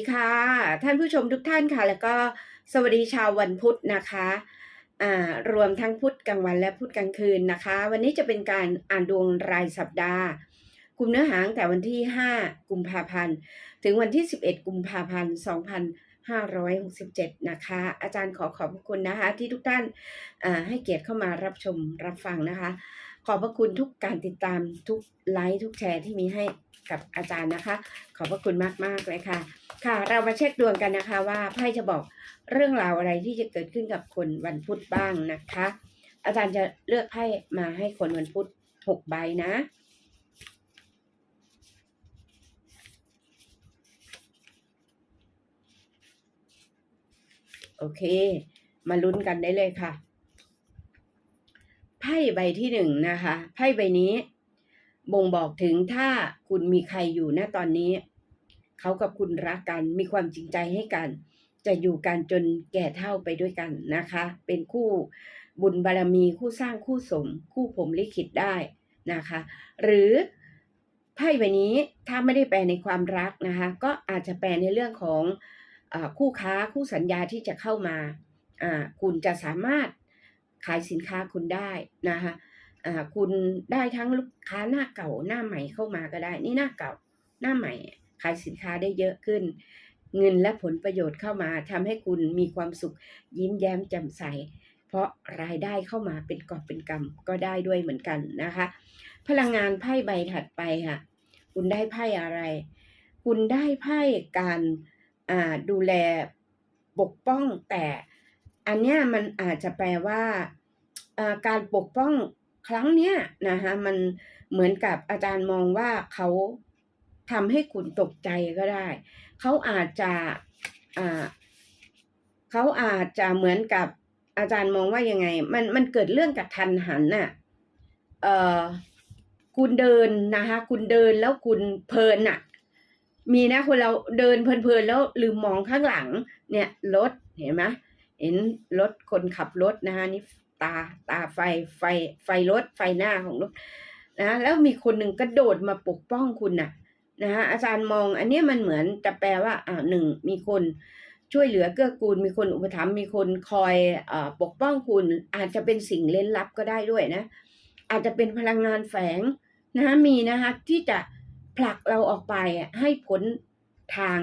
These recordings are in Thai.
ดีค่ะ ท่านผู้ชมทุกท่านค่ะ แล้วก็สวัสดีชาววันพุธนะคะอ่ารวมทั้งพุธกลางวันและพุธกลางคืนนะคะ วันนี้จะเป็นการอ่านดวงรายสัปดาห์กลุ่มเนื้อหาตั้งแต่วันที่ 5 กุมภาพันธ์ ถึงวันที่ 11 กุมภาพันธ์ 2567 นะคะ อาจารย์ขอขอบคุณนะคะ ที่ทุกท่านให้เกียรติเข้ามารับชมรับฟังนะคะ ขอบพระคุณทุกการติดตามทุกไลค์ทุกแชร์ที่มีให้กับอาจารย์นะคะ ขอบพระคุณมากๆเลยค่ะ ค่ะ เรามาเช็คดวงกันนะคะว่าไพ่จะบอกเรื่องราวอะไรที่จะเกิดขึ้นกับคนวันพุธบ้างนะคะ อาจารย์จะเลือกไพ่มาให้คนวันพุธหกใบนะโอเค มาลุ้นกันได้เลยค่ะ ไพ่ใบที่หนึ่งนะคะไพ่ใบนี้ บ่งบอกถึงถ้าคุณมีใครอยู่ณตอนนี้ เขากับคุณรักกันมีความจริงใจให้กัน จะอยู่กันจนแก่เท่าไปด้วยกันนะคะ เป็นคู่บุญบารมีคู่สร้างคู่สม คู่ผมลิขิตได้นะคะ หรือไพ่ใบนี้ถ้าไม่ได้แปลในความรักนะคะ ก็อาจจะแปลในเรื่องของอคู่ค้าคู่สัญญาที่จะเข้ามา คุณจะสามารถ ขายสินค้าคุณได้นะคะอ่าคุณได้ทั้งลูกค้าหน้าเก่าหน้าใหม่เข้ามาก็ได้ นี่หน้าเก่าหน้าใหม่ ขายสินค้าได้เยอะขึ้น เงินและผลประโยชน์เข้ามาทำให้คุณมีความสุขยิ้มแย้มแจ่มใส เพราะรายได้เข้ามาเป็นกอบเป็นกำก็ได้ด้วยเหมือนกันนะคะ พลังงานไพ่ใบถัดไปค่ะ คุณได้ไพ่อะไร คุณได้ไพ่การอ่าดูแลปกป้องแต่ อันเนี้ยมันอาจจะแปลว่าการปกป้องครั้งเนี้ยนะคะมันเหมือนกับอาจารย์มองว่าเขาทำให้คุณตกใจก็ได้ เขาอาจจะอ่าเขาอาจจะเหมือนกับอาจารย์มองว่ายังไง มันมันเกิดเรื่องกับทันหันน่ะเอ่อคุณเดินนะคะ คุณเดินแล้วคุณเพลินน่ะ มีนะคนเราเดินเพลินๆแล้วลืมมองข้างหลัง เนี่ยรถเห็นไหม เห็นรถคนขับรถนะคะนี่ตาตาไฟไฟไฟรถไฟหน้าของรถนะแล้วมีคนหนึ่งกระโดดมาปกป้องคุณน่ะนะฮะอาจารย์มองอันเนี้ยมันเหมือนจะแปลว่าอ่าหนึ่งมีคนช่วยเหลือเกื้อกูล มีคนอุปถัมภ์มีคนคอยอปกป้องคุณ อาจจะเป็นสิ่งเล่นลับก็ได้ด้วยนะ อาจจะเป็นพลังงานแฝงนะคะมีนะคะที่จะผลักเราออกไปอะให้พ้นทาง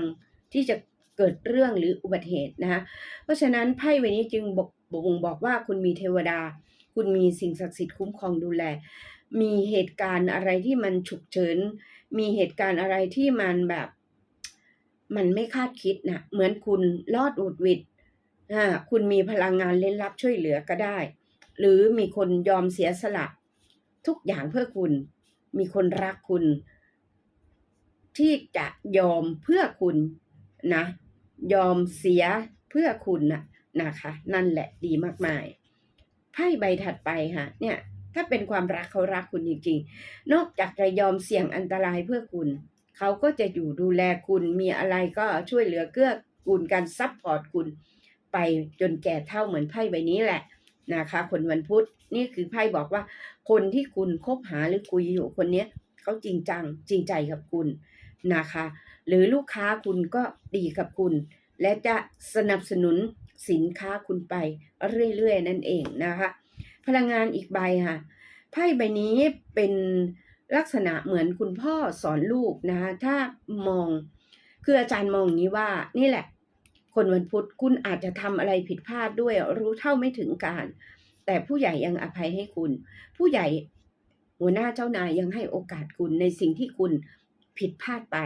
ที่จะ เกิดเรื่องหรืออุบัติเหตุนะคะเพราะฉะนั้นไพ่ใบนี้จึงบอกบ่งบอกว่าคุณมีเทวดา คุณมีสิ่งศักดิ์สิทธิ์คุ้มครองดูแล มีเหตุการณ์อะไรที่มันฉุกเฉิน มีเหตุการณ์อะไรที่มันแบบ มันไม่คาดคิดนะเหมือนคุณรอดอุดวิดอ่าคุณมีพลังงานเล่นลับช่วยเหลือก็ได้ หรือมีคนยอมเสียสละ ทุกอย่างเพื่อคุณ มีคนรักคุณ ที่จะยอมเพื่อคุณนะ ยอมเสียเพื่อคุณนะนะคะ นั่นแหละดีมากมายไพ่ใบถัดไปค่ะ เนี่ย ถ้าเป็นความรักเขารักคุณจริงๆ นอกจากจะยอมเสี่ยงอันตรายเพื่อคุณ เขาก็จะอยู่ดูแลคุณมีอะไรก็ช่วยเหลือเกื้อกูลกันซัพพอร์ตคุณ ไปจนแก่เท่าเหมือนไพ่ใบนี้แหละนะคะ คนวันพุธนี่คือไพ่บอกว่า คนที่คุณคบหาหรือคุยอยู่คนเนี้ยเขาจริงจังจริงใจกับคุณนะคะ หรือลูกค้าคุณก็ดีกับคุณ และจะสนับสนุนสินค้าคุณไปเรื่อยๆ นั่นเองนะคะ พลังงานอีกใบค่ะไพ่ใบนี้เป็นลักษณะเหมือนคุณพ่อสอนลูกนะคะถ้ามองคืออาจารย์มองอย่างนี้ว่านี่แหละ คนวันพุธคุณอาจจะทำอะไรผิดพลาดด้วย รู้เท่าไม่ถึงการ แต่ผู้ใหญ่ยังอภัยให้คุณ ผู้ใหญ่หัวหน้าเจ้านายยังให้โอกาสคุณในสิ่งที่คุณผิดพลาดไป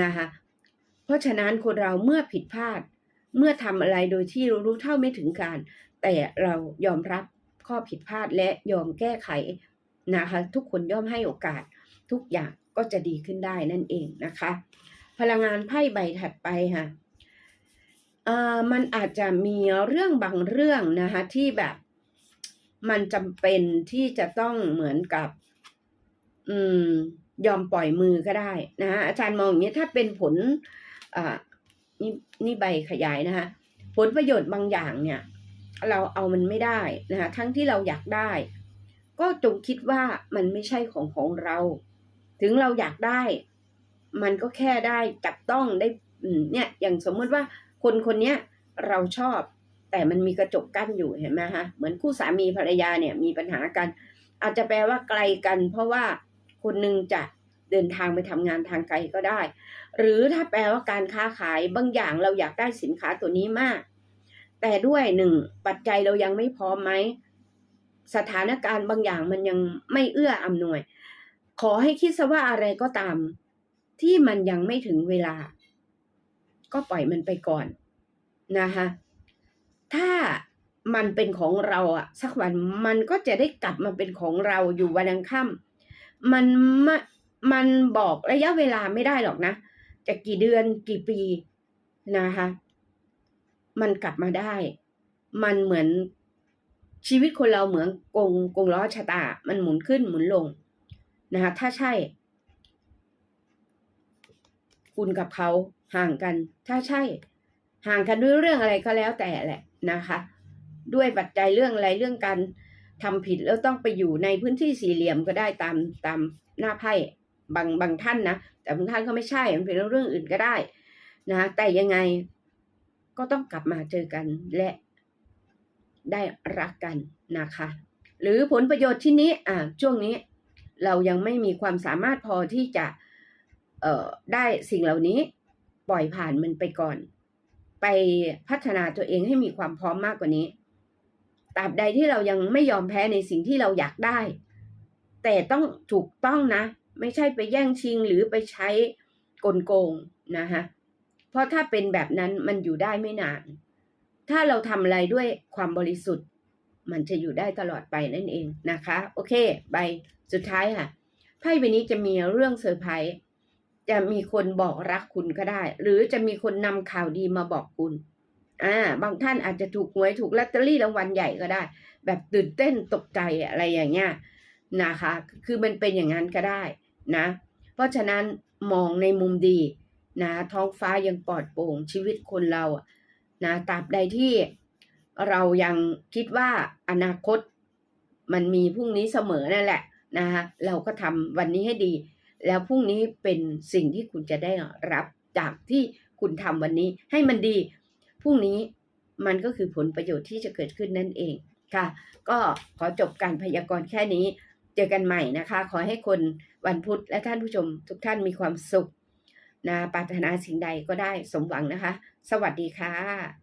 นะคะเพราะฉะนั้นคนเราเมื่อผิดพลาด เมื่อทำอะไรโดยที่รู้เท่าไม่ถึงการ แต่เรายอมรับข้อผิดพลาดและยอมแก้ไขนะคะ ทุกคนย่อมให้โอกาส ทุกอย่างก็จะดีขึ้นได้นั่นเองนะคะ พลังงานไพ่ใบถัดไปค่ะมันอาจจะมีเรื่องบางเรื่องนะคะที่แบบมันจำเป็นที่จะต้องเหมือนกับ อืม ยอมปล่อยมือก็ได้นะฮะอาจารย์มองอย่างนี้ถ้าเป็นผลอ่านี่นี่ใบขยายนะคะผลประโยชน์บางอย่างเนี่ย เราเอามันไม่ได้นะคะทั้งที่เราอยากได้ ก็จงคิดว่ามันไม่ใช่ของของเรา ถึงเราอยากได้ มันก็แค่ได้จับต้องได้อืมเนี่ยอย่างสมมติว่าคนคนเนี้ยเราชอบ แต่มันมีกระจกกั้นอยู่เห็นไหมฮะเหมือนคู่สามีภรรยาเนี่ยมีปัญหากัน อาจจะแปลว่าไกลกัน เพราะว่า คนหนึ่งจะเดินทางไปทำงานทางไกลก็ได้ หรือถ้าแปลว่าการค้าขายบางอย่างเราอยากได้สินค้าตัวนี้มาก แต่ด้วยหนึ่งปัจจัยเรายังไม่พร้อมไหมสถานการณ์บางอย่างมันยังไม่เอื้ออำนวย ขอให้คิดซะว่าอะไรก็ตาม ที่มันยังไม่ถึงเวลา ก็ปล่อยมันไปก่อนนะคะถ้ามันเป็นของเราอะสักวันมันก็จะได้กลับมาเป็นของเราอยู่วันอังค่ำ มันไม่มันบอกระยะเวลาไม่ได้หรอกนะจะกี่เดือนกี่ปีนะคะ มันกลับมาได้ มันเหมือนชีวิตคนเราเหมือนกงกงล้อชะตา มันหมุนขึ้นหมุนลงนะคะ ถ้าใช่ คุณกับเขาห่างกัน ถ้าใช่ ห่างกันด้วยเรื่องอะไรก็แล้วแต่แหละนะคะ ด้วยปัจจัยเรื่องอะไรเรื่องการ ทำผิดแล้วต้องไปอยู่ในพื้นที่สี่เหลี่ยมก็ได้ตามตามหน้าไพ่บางบางท่านนะแต่บางท่านก็ไม่ใช่มันเป็นเรื่องอื่นก็ได้นะแต่ยังไงก็ต้องกลับมาเจอกันและได้รักกันนะคะ หรือผลประโยชน์ที่นี้อ่าช่วงนี้เรายังไม่มีความสามารถพอที่จะเอ่อได้สิ่งเหล่านี้ปล่อยผ่านมันไปก่อน ไปพัฒนาตัวเองให้มีความพร้อมมากกว่านี้ ตราบใดที่เรายังไม่ยอมแพ้ในสิ่งที่เราอยากได้ แต่ต้องถูกต้องนะ ไม่ใช่ไปแย่งชิงหรือไปใช้กลโกงนะคะเพราะถ้าเป็นแบบนั้นมันอยู่ได้ไม่นาน ถ้าเราทำอะไรด้วยความบริสุทธิ์ มันจะอยู่ได้ตลอดไปนั่นเองนะคะ โอเคใบสุดท้ายค่ะไพ่ใบนี้จะมีเรื่องเซอร์ไพรส์จะมีคนบอกรักคุณก็ได้ หรือจะมีคนนำข่าวดีมาบอกคุณ อ่าบางท่านอาจจะถูกหวยถูกลอตเตอรี่รางวัลใหญ่ก็ได้ แบบตื่นเต้นตกใจอะไรอย่างเงี้ยนะคะ คือมันเป็นอย่างนั้นก็ได้นะ เพราะฉะนั้นมองในมุมดีนะ ท้องฟ้ายังปลอดโปร่งชีวิตคนเรานะตราบใดที่เรายังคิดว่าอนาคตมันมีพรุ่งนี้เสมอนั่นแหละนะคะเราก็ทำวันนี้ให้ดี แล้วพรุ่งนี้เป็นสิ่งที่คุณจะได้รับจากที่คุณทำวันนี้ให้มันดี พรุ่งนี้มันก็คือผลประโยชน์ที่จะเกิดขึ้นนั่นเองค่ะ ก็ขอจบการพยากรณ์แค่นี้ เจอกันใหม่นะคะ ขอให้คนวันพุธและท่านผู้ชมทุกท่านมีความสุขนะปรารถนาสิ่งใดก็ได้สมหวังนะคะ สวัสดีค่ะ